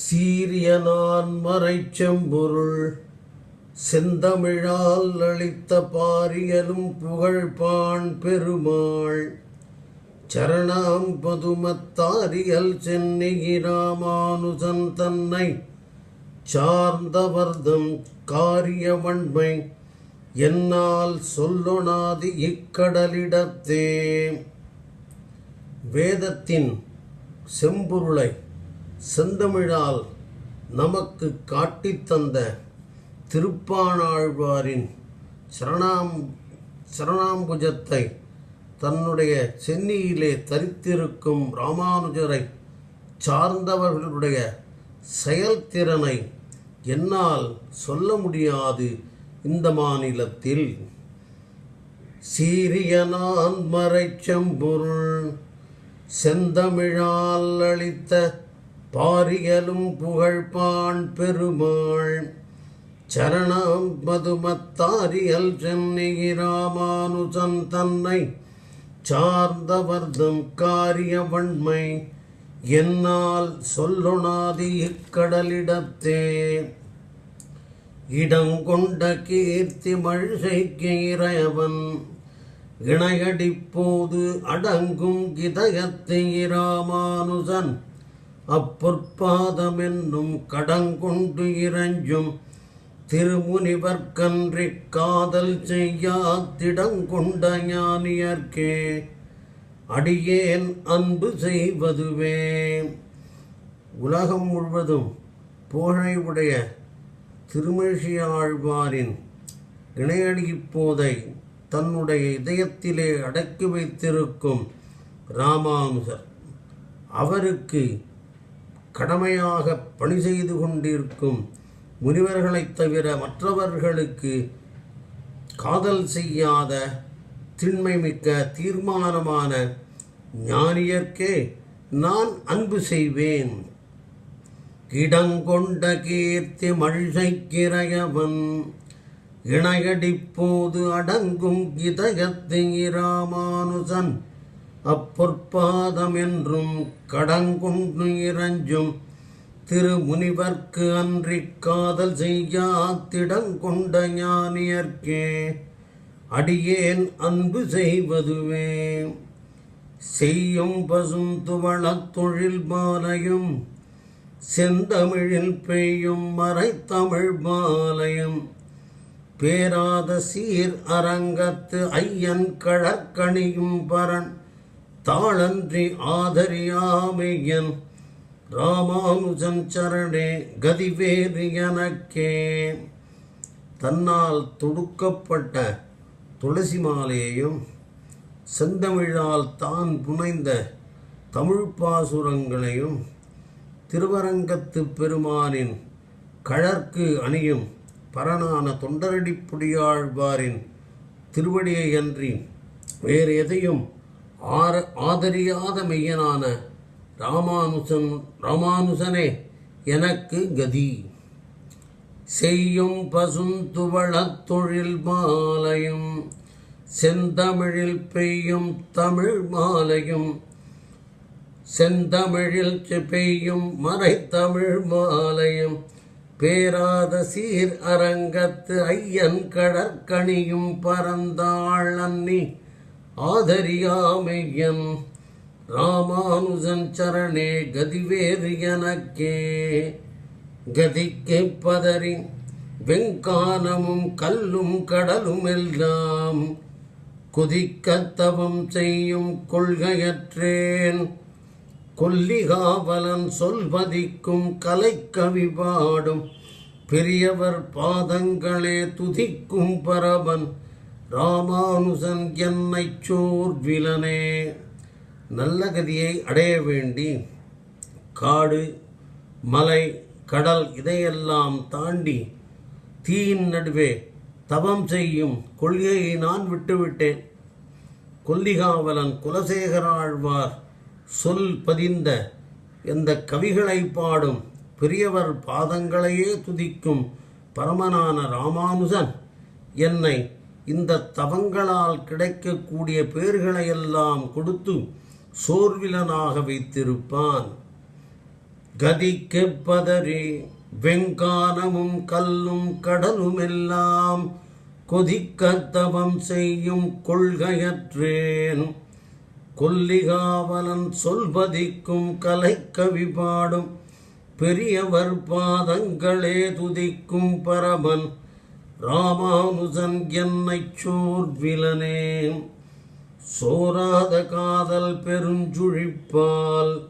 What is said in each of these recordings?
சீரியனான் மறைச்செம்பொருள் செந்தமிழால் அளித்த பாரியலும் புகழ்பான் பெருமாள். சரணாம் பதுமத்தாரியல் சென்னை ராமானுஜன் தன்னை சார்ந்தவர்தம் காரியவன்மை என்னால் சொல்லொணாது இக்கடலிடத்தே. வேதத்தின் செம்பொருளை செந்தமிழால் நமக்கு காட்டித் தந்த திருப்பாணாழ்வாரின் சரணாம் சரணாம்புஜத்தை தன்னுடைய சென்னியிலே தரித்திருக்கும் ராமானுஜரை சார்ந்தவர்களுடைய செயல்திறனை என்னால் சொல்ல முடியாது இந்த மாநிலத்தில். சீரியனான் மறைச்சம்பொருள் செந்தமிழால் அளித்த பாரியலும் புகழ்பான் பெருமாள். சரணம் மதுமத்தாரியல் சென்னை ராமானுஜன் தன்னை சார்ந்தவர்தம் காரியவண்மை என்னால் சொல்லுணாதி இக்கடலிடத்தே. இடங்கொண்ட கீர்த்தி மழ்கைக்கு இறையவன். இணையடிப்போது அடங்கும் கிதயத்தை இராமானுஜன். அப்பொற்பாதமென்னும் கடங்கொண்டு இறஞ்சும் திருமுனிவர்கன்றி காதல் செய்யாத்திடங்கொண்ட ஞானியர்க்கே அடியேன் அன்பு செய்வதுவே. உலகம் முழுவதும் புகழை உடைய திருமிழியாழ்வாரின் இணையடிப் போதை தன்னுடைய இதயத்திலே அடக்கி வைத்திருக்கும் ராமானுசர் அவருக்கு கடமையாக பணி செய்து கொண்டிருக்கும் முனிவர்களைத் தவிர மற்றவர்களுக்கு காதல் செய்யாத திண்மை மிக்க தீர்மானமான ஞானியர்க்கே நான் அன்பு செய்வேன். இடங்கொண்ட கீர்த்தி மழிசைக்கிறையவன் இணையடிப்போது அடங்கும் இதயத்து இராமானுசன் அப்பொற்பாதம் என்றும் கடங்குண்டு இறஞ்சும் திருமுனிவர்க்கு அன்றி காதல் செய்யா திடங்கொண்ட ஞானியர்க்கே அடியேன் அன்பு செய்வதுவே. செய்யும் பசும் துவளத் தொழில் மாலையும் செந்தமிழில் பெய்யும் மறைத்தமிழ் மாலையும் பேராத சீர் அரங்கத்து ஐயன் கழற்கணியும் பரன் தாளன்றி ஆதரியாமையன் ராமானுஜன் சரணே கதிவேறு எனக்கே. தன்னால் தொடுக்கப்பட்ட துளசி மாலையையும் செந்தமிழால் தான் புனைந்த தமிழ் பாசுரங்களையும் திருவரங்கத்து பெருமானின் கழற்கு அணியும் பரனான தொண்டரடிப்புடியாழ்வாரின் திருவடியை அன்றி வேறு எதையும் ஆர ஆதரியாத மெய்யனான ராமானுசன் ராமானுசனே எனக்கு கதி. செய்யும் பசுந்துவளத் தொழில் மாலையும் செந்தமிழில் பெய்யும் தமிழ் மாலையும் செந்தமிழில் பெய்யும் மறைத்தமிழ் மாலையும் பேராத சீர் அரங்கத்து ஐயன் கடற்கணியும் பரந்தாள் அன்னி ஆதரியாமையன் ராமானுஜன் சரணே கதிவேறு எனக்கே. கதிக்கு பதறி வெங்கானமும் கல்லும் கடலும் எல்லாம். குதிக்கத் தவம் செய்யும் கொள்கையற்றேன். கொல்லிகாவலன் சொல்வதிக்கும் கலைக்கவி பாடும். பெரியவர் பாதங்களே துதிக்கும் பரவன். ராமானுசன் என்னைச் சோர்விலனே. நல்ல கதியை அடைய வேண்டி காடு மலை கடல் இதையெல்லாம் தாண்டி தீயின் நடுவே தவம் செய்யும் கொள்கையை நான் விட்டுவிட்டேன். கொல்லிகாவலன் குலசேகராழ்வார் சொல் பதிந்த எந்த கவிகளை பாடும் பெரியவர் பாதங்களையே துதிக்கும் பரமனான ராமானுஜன் என்னை இந்த தவங்களால் கிடைக்கக்கூடிய பேர்களையெல்லாம் கொடுத்து சோர்விலனாக வைத்திருப்பான். கதி பதறி வெங்கானமும் கல்லும் கடலுமெல்லாம் கொதிக்கத்தவம் செய்யும் கொள்கையற்றேன். கொல்லிகாவலன் சொல்வதிக்கும் கலைக்கவி பாடும் பெரியவர் பாதங்களே துதிக்கும் பரமன் ராமானுஜன் என்னை சோர்விலனே. சோராத காதல் பெருஞ்சுழிப்பால்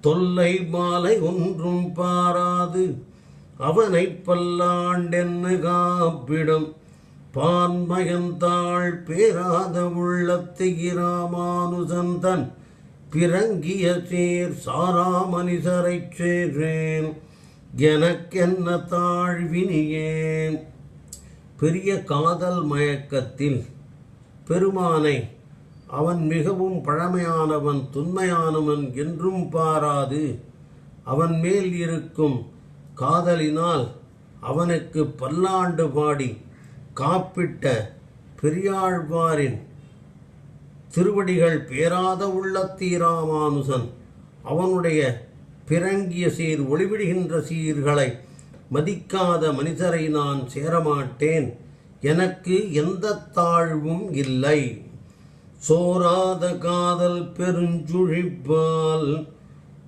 தொல்லை மாலை ஒன்றும் பாராது. அவனை பல்லாண்டென்னு காப்பிடம் பான்மயந்தாள் பேராத உள்ளத்திகிராமானுஜன் தன் பிறங்கிய சேர் சாராமனிசரைச் சேர்றேன் எனக்கென்ன தாழ்வினியேன்? பெரிய காதல் மயக்கத்தில் பெருமானை அவன் மிகவும் பழமையானவன் துன்மையானவன் என்றும் பாராது. அவன் மேல் இருக்கும் காதலினால் அவனுக்கு பல்லாண்டு பாடி காப்பிட்ட பெரியாழ்வாரின் திருவடிகள் பேராத உள்ளத்தீராமானுசன் அவனுடைய பிறங்கிய சீர் ஒளிவிடுகின்ற சீர்களை மதிக்காத மனிதரை நான் சேரமாட்டேன். எனக்கு எந்த தாழ்வும் இல்லை. சோராத காதல் பெருஞ்சுழிப்பால்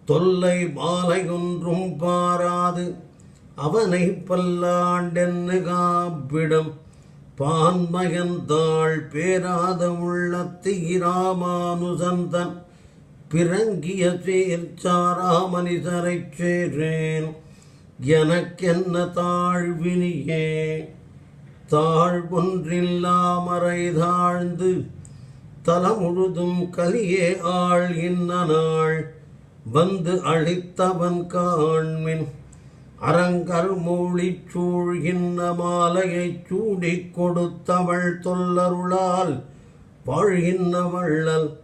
தொல்லை மாலை ஒன்றும் பாராது. அவனை பல்லாண்டென்னு காப்பிடம் பான்மயந்தாள் பேராத உள்ளத்து இராமானுசந்தன். பிறங்கிய சேர்ச்சாராமனிசரைச் சேரேன் எனக்கென்ன தாழ்வினியே? தாழ்வொன்றில்லாமறை தாழ்ந்து தலமுழுதும் கலியே ஆள் இன்ன நாள். வந்து அழித்தவன் காண்மின் அரங்கர் மூழிச் சூழ்கின்ற மாலையைச் சூடிக் கொடுத்தவள் தொல்லருளால் வாழ்கின்ற வள்ளல்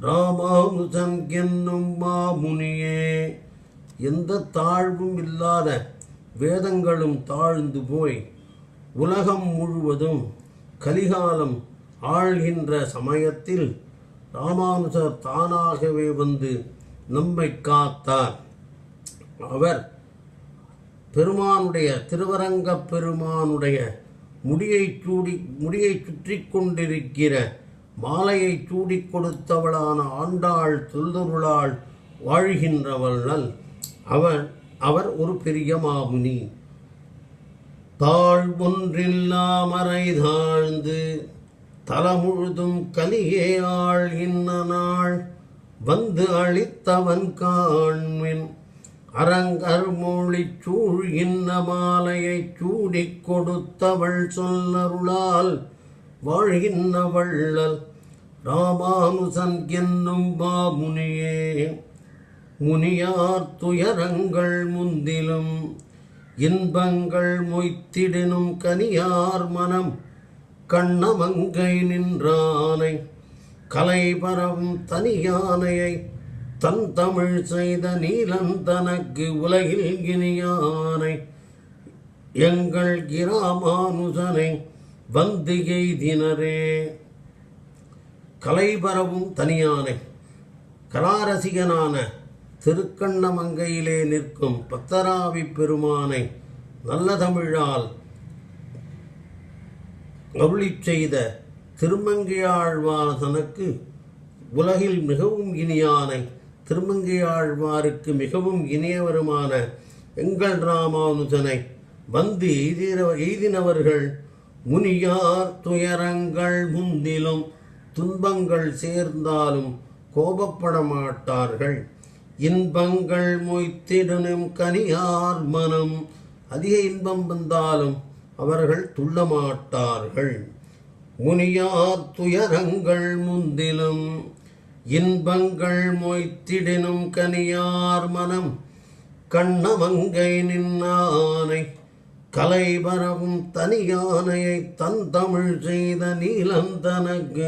ராமானுஜன் என்னும் மாமுனியே. எந்த தாழ்வும் இல்லாத வேதங்களும் தாழ்ந்து போய் உலகம் முழுவதும் கலிகாலம் ஆழ்கின்ற சமயத்தில் ராமானுஜர் தானாகவே வந்து நம்மை காத்தார். அவர் பெருமானுடைய திருவரங்கப் பெருமானுடைய முடியை சூடி முடியை சுற்றி கொண்டிருக்கிற மாலையை சூடிக் கொடுத்தவளான ஆண்டாள் தொல்தொருளாள் வாழ்கின்றவள் அவன் அவர் ஒரு பெரிய மாமுனி. தாழ்வொன்றில்லாமறை தாழ்ந்து தலமுழுதும் கலியே ஆழ்கின்ற நாள். வந்து அழித்தவன் காண்மின் அரங்கர் மொழிச் சூழ்கின்ற மாலையைச் சூடிக் கொடுத்தவள் சொல்லருளால் வாழ்கின்ற வள்ளல் ராமானுசன் என்னும் மாமுனியே. முனியார் துயரங்கள் முந்திலும் இன்பங்கள் மொய்த்திடினும் கனியார் மனம் கண்ணமங்கை நின்றானை கலைபரவும் தனியானையை தன் தமிழ் செய்த நீலன் தனக்கு உலகில் கினியானை எங்கள் கிராமானுசனை வந்து எய்தினரே. கலைபரவும் தனியானை கலாரசிகனான திருக்கண்ணமங்கையிலே நிற்கும் பத்தராவி பெருமானை நல்ல தமிழால் அருளிச் செய்த திருமங்கையாழ்வாசனுக்கு உலகில் மிகவும் இனியானை திருமங்கையாழ்வாருக்கு மிகவும் இனியவருமான எங்கள் ராமானுஜனை வந்து எய்தின எய்தினவர்கள் முனியார் துயரங்கள் முந்திலும் துன்பங்கள் சேர்ந்தாலும் கோபப்பட மாட்டார்கள் இன்பங்கள் மொய்த்திடனும் கனியார் மனம். அதிக இன்பம் வந்தாலும் அவர்கள் துள்ளமாட்டார்கள். முனியார் துயரங்கள் முந்திலும் இன்பங்கள் மொய்த்திடனும் கனியார் மனம். கண்ணமங்கை நின்னானை கலைபரவும் தனியானையை தன் தமிழ் செய்த நீலந்தனக்கு.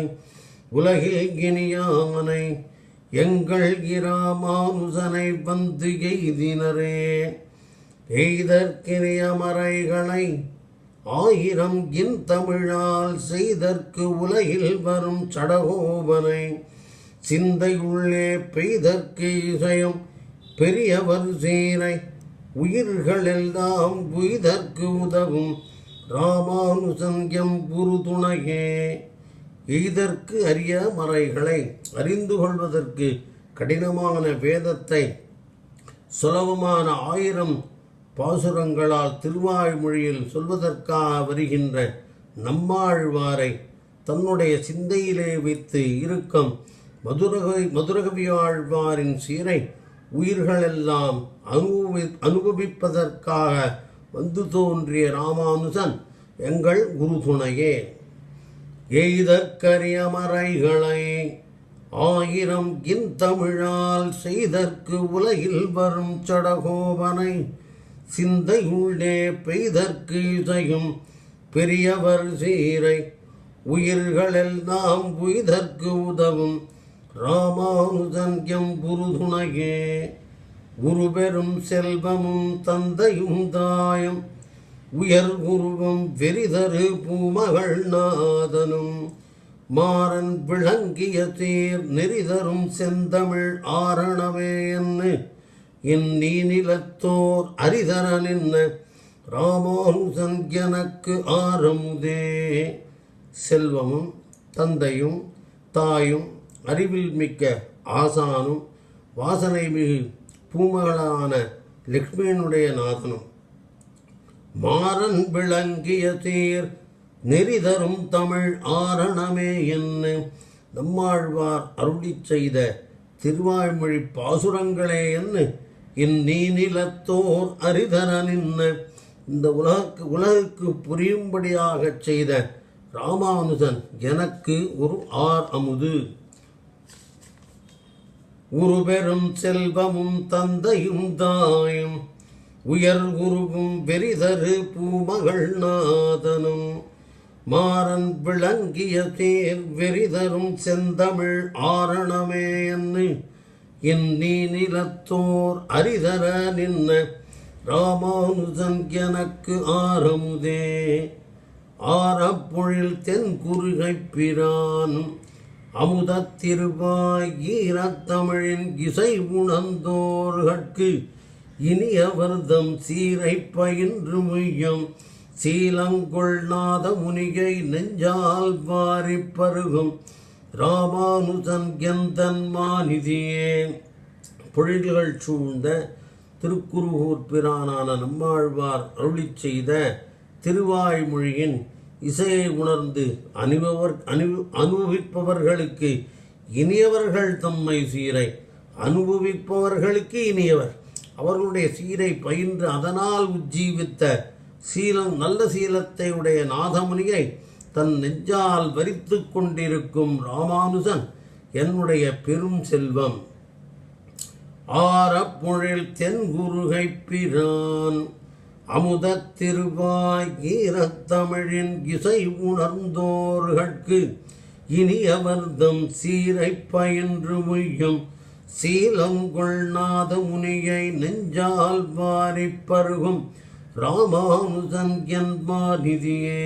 உலகில் இனியானை எங்கள் இராமானுசனை வந்து எய்தினரே எய்தற்கினிய மறைகளை ஆயிரம் இன் தமிழால் செய்தற்கு உலகில் வரும் சடகோபனை சிந்தை உள்ளே பெய்தற்கு இசையும் பெரியவர் சீரை உயிர்களெல்லாம் உய்தற்கு உதவும் ராமானுசங்கம் குரு துணையே. எய்தற்கு அரிய மறைகளை அறிந்து கொள்வதற்கு கடினமான வேதத்தை சுலபமான ஆயிரம் பாசுரங்களால் திருவாய்மொழியில் சொல்வதற்காக வருகின்ற நம்மாழ்வாரை தன்னுடைய சிந்தையிலே வைத்து இருக்கும் மதுரகவி மதுரகவியாழ்வாரின் சீரை உயிர்களெல்லாம் அனுபவி அனுபவிப்பதற்காக வந்து தோன்றிய ராமானுஜன் எங்கள் குரு துணையே எய்தற்கரியமறைகளை ஆயிரம் இன் தமிழால் செய்தற்கு உலகில் வரும் சடகோபனை சிந்தையுள்ளே பெய்தற்கு இசையும் பெரியவர் சீரை உயிர்களெல்லாம் உய்தற்கு உதவும் ராமானுஜன் எம் குருதுணையே குருபெரும் செல்வமும் தந்தையும் தாயும் உயர் உருவம் வெறிதரு பூமகள் நாதனும் மாறன் விளங்கிய தேர் நெறிதரும் செந்தமிழ் ஆரணமே என் நீ நிலத்தோர் அரிதர நின்ன ராமானுசன் எனக்கு ஆரமுதே செல்வமும் தந்தையும் தாயும் அறிவில் மிக்க ஆசானும் வாசனை மிகு பூமகளான லக்ஷ்மியனுடைய நாதனும். மாறன் விளங்கிய தீர் நெறிதரும் தமிழ் ஆரணமே என்ன? நம்மாழ்வார் அருளிச் செய்த திருவாய்மொழி பாசுரங்களே என்ன? இந்நீ நிலத்தோர் அரிதர நின்ன இந்த உலகுக்கு உலகுக்கு புரியும்படியாகச் செய்த ராமானுஜன் எனக்கு ஒரு ஆர் அமுது. ஒரு பெரும் செல்வமும் தந்தையும் தாயும் உயர் குருவும் பெரிதரு பூமகள் நாதனும் மாறன் விளங்கிய தேர் வெறிதரும் செந்தமிழ் ஆரணமே என்று இன்னி நிலத்தோர் அரிதர நின்ன ராமானுஜன் எனக்கு ஆரமுதே. ஆரப்பொழில் தென் குறுகை அமுதத் அமுதத்திருவாய் ஈரத்தமிழின் இசை உணர்ந்தோர்கட்கு இனியவர்தம் சீரை பயின்று முய்யம். சீலங்கொள் நாத முனிகை நெஞ்சால் வாரி பருகும். ராமானுஜன் எந்தன் மாநிதியே? பொழில்கள் சூழ்ந்த திருக்குருகூர் பிரானான நம்மாழ்வார் அருளிச் செய்த திருவாய்மொழியின் இசையை உணர்ந்து அனுபவர் அனு அனுபவிப்பவர்களுக்கு இனியவர்கள் தம்மை சீரை. அனுபவிப்பவர்களுக்கு இனியவர். அவர்களுடைய சீரை பயின்று அதனால் உஜ்ஜீவித்த சீலம் நல்ல சீலத்தை உடைய நாதமுனியை தன் நெஞ்சால் வரித்து கொண்டிருக்கும் ராமானுஜன் என்னுடைய பெரும் செல்வம். ஆரப்பொழில் தென்குருகை பிரான் அமுத திருவாய் ஈரத்தமிழின் இசை உணர்ந்தோர்கட்கு இனியவர்தம் சீரை பயின்று முய்யும் சீலங்கொள் நாத முனியை நெஞ்சால் பாரிப்பருகும் ராமானுஜன் என்பார் நிதியே